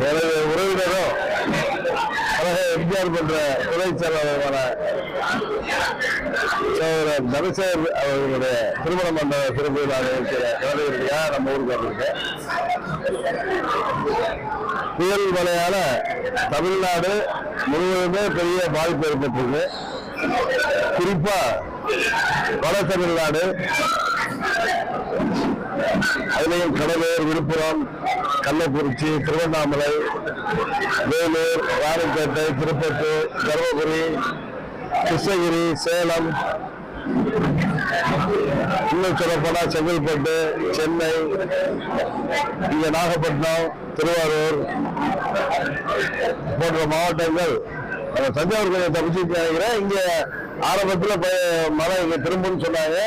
எனது உறவினரும் எம்ஜிஆர் போன்ற துணை செயலாளருமான சகோதரர் அவர்களுடைய திருமண மண்டப சிறப்பு விழா இருக்கிற நம்ம ஊருக்கு வந்திருக்கேன் புயல் மழையால தமிழ்நாடு முழுவதுமே பெரிய பாதிப்பு ஏற்பட்டிருக்கு. குறிப்பா வட தமிழ்நாடு அதுலேயும் கடலூர் விழுப்புரம் கள்ளக்குறிச்சி திருவண்ணாமலை வேலூர் ராணிப்பேட்டை திருப்பத்தூர் தருமபுரி கிருஷ்ணகிரி சேலம் இன்னும் சொல்லப்போனா செங்கல்பட்டு சென்னை இங்க நாகப்பட்டினம் திருவாரூர் போன்ற மாவட்டங்கள். தஞ்சாவூர் கொஞ்சம் தப்பிச்சு நினைக்கிறேன். இங்க ஆரம்பத்தில் மழை இங்க திரும்பும்னு சொன்னாங்க.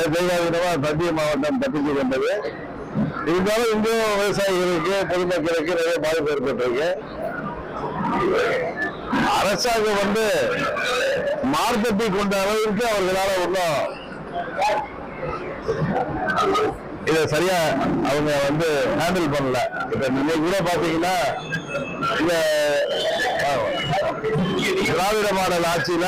அது தஞ்சை மாவட்டம் தப்பிச்சு கொண்டது இருந்தாலும் இங்கும் விவசாயிகளுக்கு பொதுமக்களுக்கு நிறைய பாதிப்பு ஏற்பட்டிருக்கு. அரசாங்கம் வந்து மார்க்கத்தை கொண்ட அளவிற்கு அவர்களால் ஒன்றும் இதை சரியா அவங்க வந்து ஹேண்டில் பண்ணல. இப்ப நீங்க கூட பாத்தீங்கன்னா இந்த திராவிட மாடல் ஆட்சியில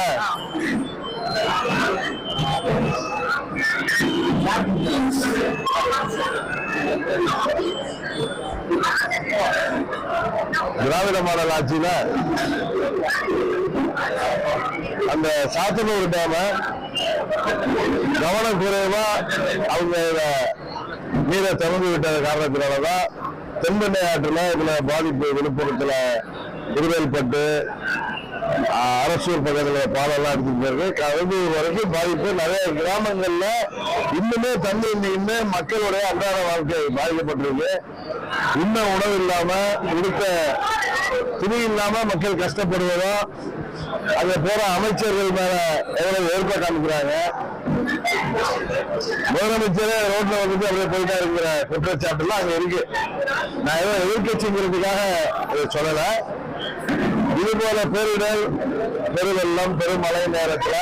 திராவிட மாடல் ஆட்சியில அந்த சாத்தனூர் டேம கவனக்குறைவா அவங்க நீரை திறந்து விட்டது காரணத்தினாலதான் தென்பெண்ணை ஆற்றுல இதுல பாதிப்பு விழுப்புரத்துல இருவேல்பட்டு அரசூர் பக்கத்துல பாலெல்லாம் எடுத்துட்டு போயிருக்கு. கரும்பூர் வரைக்கும் பாதிப்பு நிறைய கிராமங்கள்ல இன்னுமே தண்ணி இன்னுமே மக்களுடைய அன்றாட வாழ்க்கை பாதிக்கப்பட்டிருக்கு. இன்னும் உணவு இல்லாம இருக்க துணி இல்லாம மக்கள் கஷ்டப்படுவதும் அங்க போற அமைச்சர்கள் மேல எவ்வளவு வெறுப்பை காமிக்கிறாங்க? முதலமைச்சரே ரோட்ல வந்துட்டு அப்படியே போயிட்டா இருக்கிற குற்றச்சாட்டுலாம் அங்க இருக்கு. நான் ஏதோ எதிர்கட்சிங்கிறதுக்காக இதை சொல்லல. இது போல பேரிடர் பெருவெள்ளம் பெருமழை நேரத்துல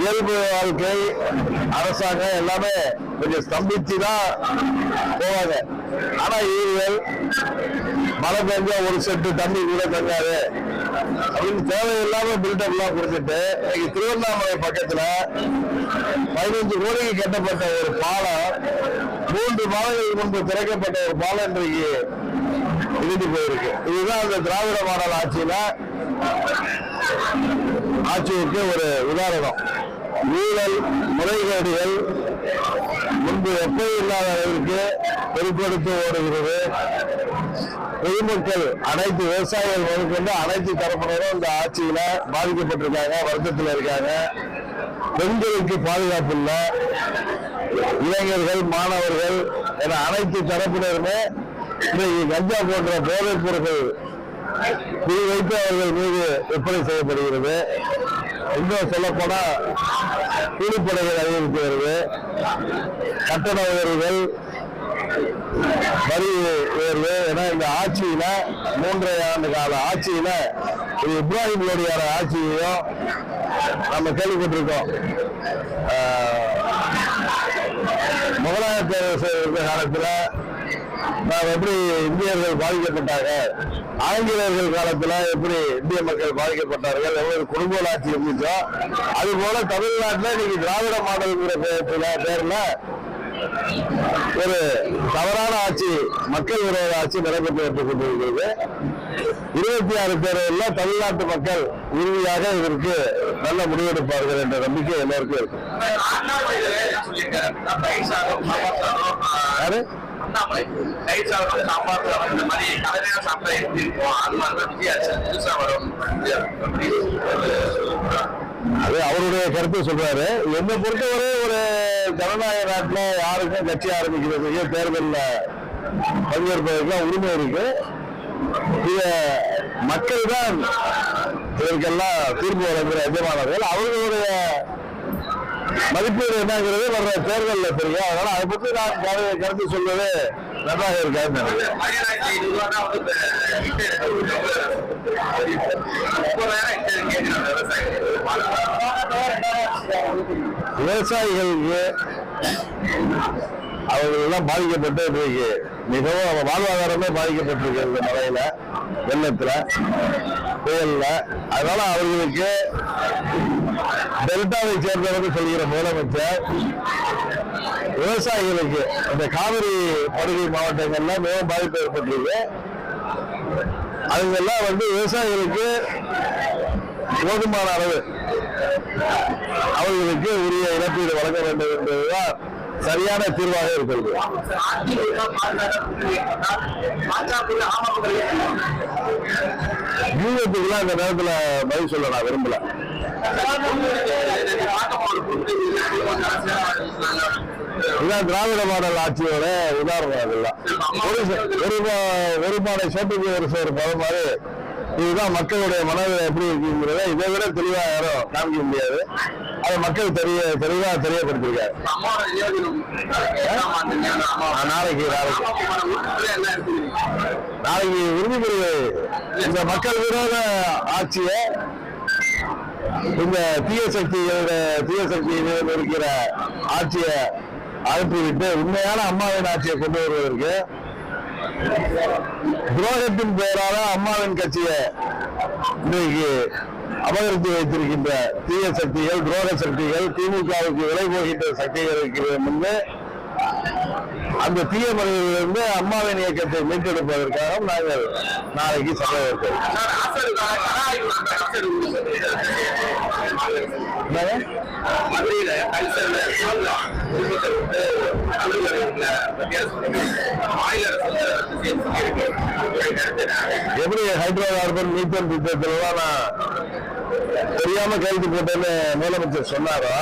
இயல்பு வாழ்க்கை அரசாங்கம் எல்லாமே கொஞ்சம் ஸ்தம்பிச்சு தான் போவாங்க. ஆனா இவர்கள் மழை பெஞ்சா ஒரு செட்டு தண்ணி கூட தங்காது அப்படின்னு தேவையில்லாம பில்டப் எல்லாம் கொடுத்துட்டு இன்னைக்கு திருவண்ணாமலை பக்கத்துல பதினஞ்சு கோடிக்கு கட்டப்பட்ட ஒரு பாலம் மூன்று மாதங்களுக்கு முன்பு திறக்கப்பட்ட ஒரு பாலம் இன்றைக்கு இழுந்து போயிருக்கு. இதுதான் அந்த திராவிட மாடல் ஆட்சியில ஆட்சிக்கு ஒரு உதாரணம். ஊழல் முறைகேடுகள் முன்பு எப்போதும் இல்லாத அளவிற்கு பெருக்கெடுத்து ஓடுகிறது. பொதுமக்கள் அனைத்து விவசாயிகள் முதற்கொண்டு அனைத்து தரப்பினரும் இந்த ஆட்சியில பாதிக்கப்பட்டிருக்காங்க வருத்தத்தில் இருக்காங்க. பெண்களுக்கு பாதுகாப்பு இல்லை. இளைஞர்கள் மாணவர்கள் என அனைத்து தரப்பினருமே இன்றைக்கு கஞ்சா போன்ற போதைப் பொருட்கள் குறி வைத்து அவர்கள் மீது விற்பனை செய்யப்படுகிறது. இன்னும் சொல்ல கூலிப்படைகள் அதிகரித்து வருது. கட்டண உயர்வுகள் வரி உயர்வு. ஏன்னா இந்த ஆட்சியில மூன்றரை ஆண்டு கால ஆட்சியில இது இப்ராஹிம் லோடியார ஆட்சியையும் நம்ம கேள்விப்பட்டிருக்கோம். முகலாய பேரரசு இருந்த காலத்துல எப்படி இந்தியர்கள் பாதிக்கப்பட்டாங்க ஆங்கிலேயர்கள் காலத்துல எப்படி இந்திய மக்கள் பாதிக்கப்பட்டார்கள்? எவ்வளவு குடும்ப ஆட்சி இருந்துச்சோ? அது போல தமிழ்நாட்டுல இன்னைக்கு திராவிட மாடல்ங்கிற பேர்ல பேர்ல ஒரு தவறான ஆட்சி மக்கள் விரோத ஆட்சி நடைபெற்று கொண்டிருக்கிறது. இருபத்தி ஆறு தேர்தலில் தமிழ்நாட்டு மக்கள் உறுதியாக இதற்கு நல்ல முடிவெடுப்பார்கள் என்ற நம்பிக்கை எல்லாருக்கும் இருக்கு. அண்ணாமலை சொல்லியிருக்காரு சாப்பிட்டு சாப்பாடு இந்த மாதிரி கலவையான சாப்பிட்டா எப்படி இருக்கும்? அது மாதிரி விஜயாச்சு புதுசா வரும் அது அவருடைய கருத்தை சொல்றாரு. என்னை பொறுத்தவரை ஒரு ஜனநாயக நாட்டில் யாருக்கும் கட்சி ஆரம்பிக்கிறதுக்கு தேர்தலில் பங்கேற்பதற்கெல்லாம் உரிமை இருக்கு. இத மக்கள் தான் இதற்கெல்லாம் தீர்ப்பு வழங்குகிற எஜமானர்கள். அவர்களுடைய மதிப்பீடு என்னங்கிறது வர்ற தேர்தலில் தெரியும். அதனால அதை பற்றி நான் கருத்து சொல்வது நன்றாக இருக்காது விவசாயிகளுக்கு அவர்களெல்லாம் பாதிக்கப்பட்டு இன்றைக்கு மிகவும் வாழ்வாதாரமே பாதிக்கப்பட்டிருக்கிறது மழையில வெள்ளத்துல புயல்ல. அதனால அவர்களுக்கு டெல்டாவை சேர்ந்தவர்கள் சொல்கிற முதலமைச்சர் விவசாயிகளுக்கு இந்த காவிரி படுகை மாவட்டங்கள்ல மிகவும் பாதிப்பு ஏற்பட்டிருக்கு. அதுங்கெல்லாம் வந்து விவசாயிகளுக்கு போதுமான அளவு அவர்களுக்கு உரிய இழப்பீடு வழங்க வேண்டும் என்பதுதான் சரியான தீர்வாக இருக்கிறது. யூனியத்துக்குலாம் இந்த நேரத்துல பதில் சொல்ல நான் விரும்பல. இதான் திராவிட மாடல் ஆட்சியோட உதாரணம் அதெல்லாம். ஒரு ச- ஒரு பா- ஒரு பானை சோட்டுக்கு ஒரு சோறு பதம் மாதிரி இதுதான் மக்களுடைய மனதில் எப்படி இருக்குங்கிறத இதை விட தெளிவா யாரும் காமிக்க முடியாது. அதை மக்கள் தெரிய தெளிவா தெரியப்படுத்திருக்காரு. நான் நாளைக்கு நாளைக்கு. நாளைக்கு உறுதிமொழி இந்த மக்கள் விரோத ஆட்சியை இந்த தீய சக்திகளோட தீய சக்திகள் இருக்கிற ஆட்சியை அனுப்பிவிட்டு உண்மையான அம்மாவின் ஆட்சியை கொண்டு வருவதற்கு துரோகத்தின் பெயரால அம்மாவின் கட்சியை இன்றைக்கு அபகரித்து வைத்திருக்கின்ற தீய சக்திகள் துரோக சக்திகள் திமுகவுக்கு விலை போகின்ற இருக்கிறது முன்பு அந்த தீய மனிதர்களிலிருந்து அம்மாவின் இயக்கத்தை மீட்டெடுப்பதற்காக நாங்கள் நாளைக்கு சபை மதுரையில கல்ச்சர்ல எப்படி ஹைட்ரோ கார்பன் மீத்தேன் திட்டத்திலாம் நான் தெரியாம கைது போட்டேன்னு முதலமைச்சர் சொன்னாரோ?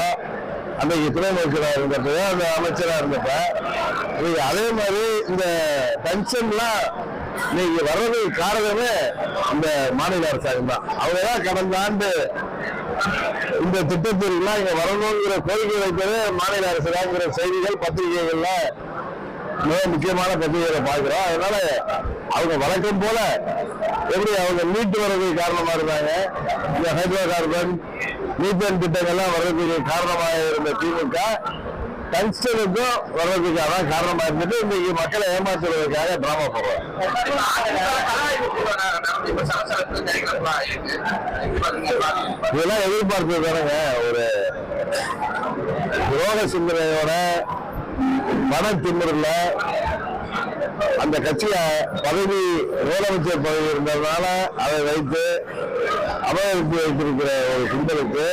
அன்னைக்கு துணை அமைச்சராக இருந்தப்ப அந்த அமைச்சரா இருந்தப்ப. இன்னைக்கு அதே மாதிரி இந்த பென்ஷன்லாம் இன்னைக்கு வர்றதுக்கு காரணமே இந்த மாநில அரசாங்கம் தான். அவங்க தான் கடந்த ஆண்டு இந்த திட்டத்திற்கெல்லாம் இங்க வரணுங்கிற கோரிக்கை வைக்கிறது மாநில அரசு தாங்கிற செய்திகள் பத்திரிகைகள்ல மிக முக்கியமான பத்திரிகைகளை பார்க்கிறோம். அதனால அவங்க வழக்கம் போல எப்படி அவங்க மீட்டு வர்றதுக்கு காரணமா இருந்தாங்க இந்த ஹைட்ரோ கார்பன் மீத்தன் திட்டங்கள்லாம் வர்றதுக்கு காரணமாக இருந்த திமுக டங்ஸ்டனுக்கும் வர்றதுக்காக தான் காரணமா இருந்துட்டு இன்னைக்கு மக்களை ஏமாத்துறதுக்காக டிராமா போடுறாங்க. இதெல்லாம் எதிர்பார்த்தது தானேங்க ஒரு துரோக சிந்தனையோட மன திமுறல அந்த கட்சிய பதவி முதலமைச்சர் பதவி இருந்ததுனால அதை வைத்து அபகரித்து வைத்திருக்கிற ஒரு சிந்தனைக்கு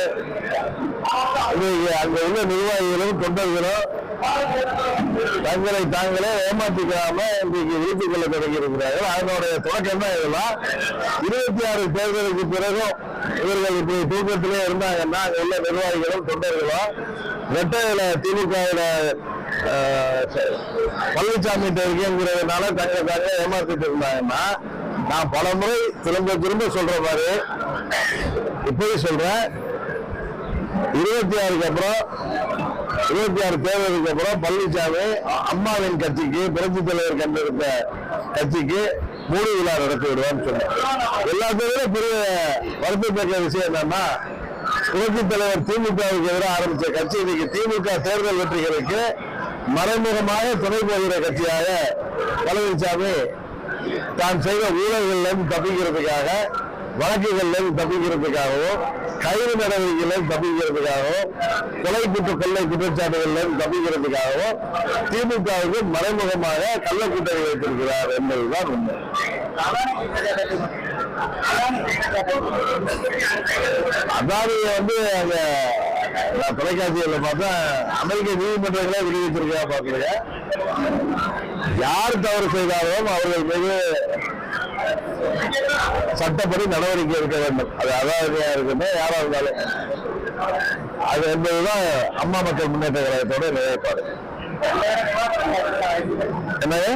அது அங்க உள்ள நிர்வாகிகளும் தொண்டர்களும் தங்களை தாங்களே ஏமாற்றிக்காம இன்றைக்கு விழித்துக் கொள்ள தொடங்கி இருக்கிறார்கள். அதனுடைய தொடக்கம் தான் இதெல்லாம் இருபத்தி ஆறு தேர்தலுக்கு பிறகும் இவர்கள் இப்படி தூக்கத்திலே இருந்தாங்கன்னா அங்க உள்ள நிர்வாகிகளும் தொண்டர்களும் ரெட்டையில திமுகவில பழனிசாமி இருக்குங்கிறதுனால தங்களை தாங்க ஏமாத்திட்டு இருந்தாங்கன்னா நான் பல முறை திரும்ப திரும்ப சொல்ற மாதிரி இப்படி சொல்றேன். இருபத்தி ஆறுக்கு அப்புறம் இருபத்தி ஆறு தேர்தலுக்கு அப்புறம் பழனிசாமி அம்மாவின் கட்சிக்கு புரட்சி தலைவர் கண்டிருந்த கட்சிக்கு மூடு விழா நடத்தி விடுவான்னு சொன்னார். எல்லாத்தையும் பெரிய வருத்தத்தக்க விஷயம் என்னன்னா புரட்சி தலைவர் திமுகவுக்கு எதிராக ஆரம்பிச்ச கட்சி இன்னைக்கு திமுக தேர்தல் வெற்றிகளுக்கு மறைமுகமாக துணை போகிற கட்சியாக பழனிசாமி தான் செய்த ஊழல்கள் இருந்து தப்பிக்கிறதுக்காக வழக்குகள்ல தப்பிக்கிறதுக்காகவும் கைது நடவடிக்கையில தப்பிக்கிறதுக்காகவும் கொலை குற்ற கொள்ளை குற்றச்சாட்டுகள்ல தப்பிக்கிறதுக்காகவும் திமுகவுக்கு மறைமுகமாக கள்ளக்கூட்டணி வைத்திருக்கிறார் என்பதுதான் உண்மை. அதானியை வந்து அங்க நான் தொலைக்காட்சியில பார்த்தா அமெரிக்க நீதிமன்றங்களே விடுவித்திருக்கா பாக்குறீங்க யார் தவறு செய்தாலும் அவர்கள் மீது சட்டப்படி நடவடிக்கை எடுக்க வேண்டும். அது அதாவதியா இருக்குமே யாரா இருந்தாலும். அது என்பதுதான் அம்மா மக்கள் முன்னேற்ற கழகத்தோட நிலைப்பாடு என்னங்க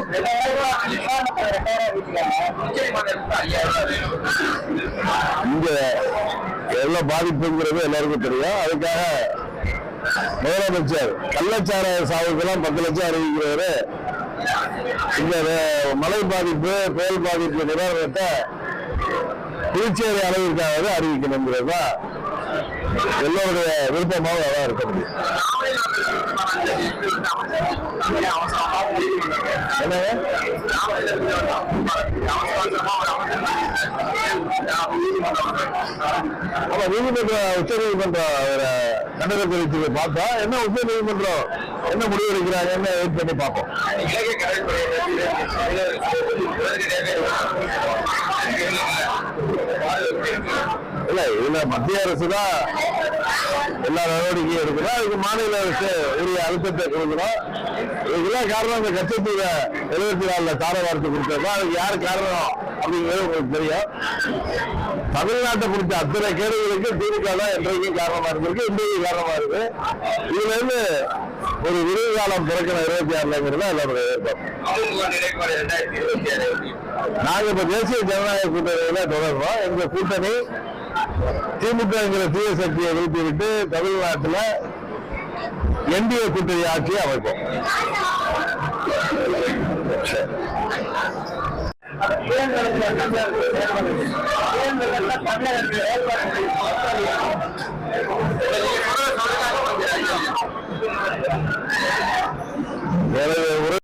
இங்க எவ்வளவு பாதிப்புங்கிறது எல்லாருக்கும் தெரியும். அதுக்காக முதலமைச்சர் கள்ளச்சாராய சாவுக்கெல்லாம் பத்து லட்சம் அறிவிக்கிறவரு இந்த மழை பாதிப்பு புயல் பாதிப்பு நிவாரணத்தை புதுச்சேரி அளவிற்காவது அறிவிக்கணுங்கிறது தான் எல்லோருடைய விருப்பமாக அதான் இருக்க முடியும். என்னங்க? ஆமா நீதிமன்ற உச்ச நீதிமன்ற கண்டன தெரிவித்து பார்த்தா என்ன உச்ச நீதிமன்றம் என்ன முடிவு எடுக்கிறாங்க என்ன வெயிட் பண்ணி பார்ப்போம் இல்ல இதுல மத்திய அரசு தான் எல்லா நடவடிக்கையும் எடுக்கிறோம் அதுக்கு மாநில அரசு உரிய அழுத்தத்தை கொடுக்கிறோம் இதுக்கெல்லாம் காரணம் இந்த கச்சத்தீர எழுபத்தி நாலுல தார வார்த்தை கொடுத்தா அதுக்கு யார் காரணம் அப்படிங்கிறது உங்களுக்கு தெரியும். தமிழ்நாட்டை குறித்த அத்தனை கேடுகளுக்கு திமுக தான் என்றைக்கும் காரணமா இருந்திருக்கு இன்றைக்கு காரணமா இருக்கு. இதுல இருந்து ஒரு விருது காலம் பிறக்கணும் இருபத்தி ஆறுலங்கிறது எல்லாருடைய விருப்பம் நாங்க இப்ப தேசிய ஜனநாயக கூட்டணியில தொடர்றோம். எங்க கூட்டணி திமுகங்கிற தீய சக்தியை வீழ்த்தி விட்டு தமிழ்நாட்டில் என்டிஏ கூட்டணி ஆட்சியை அமைப்போம். எனவே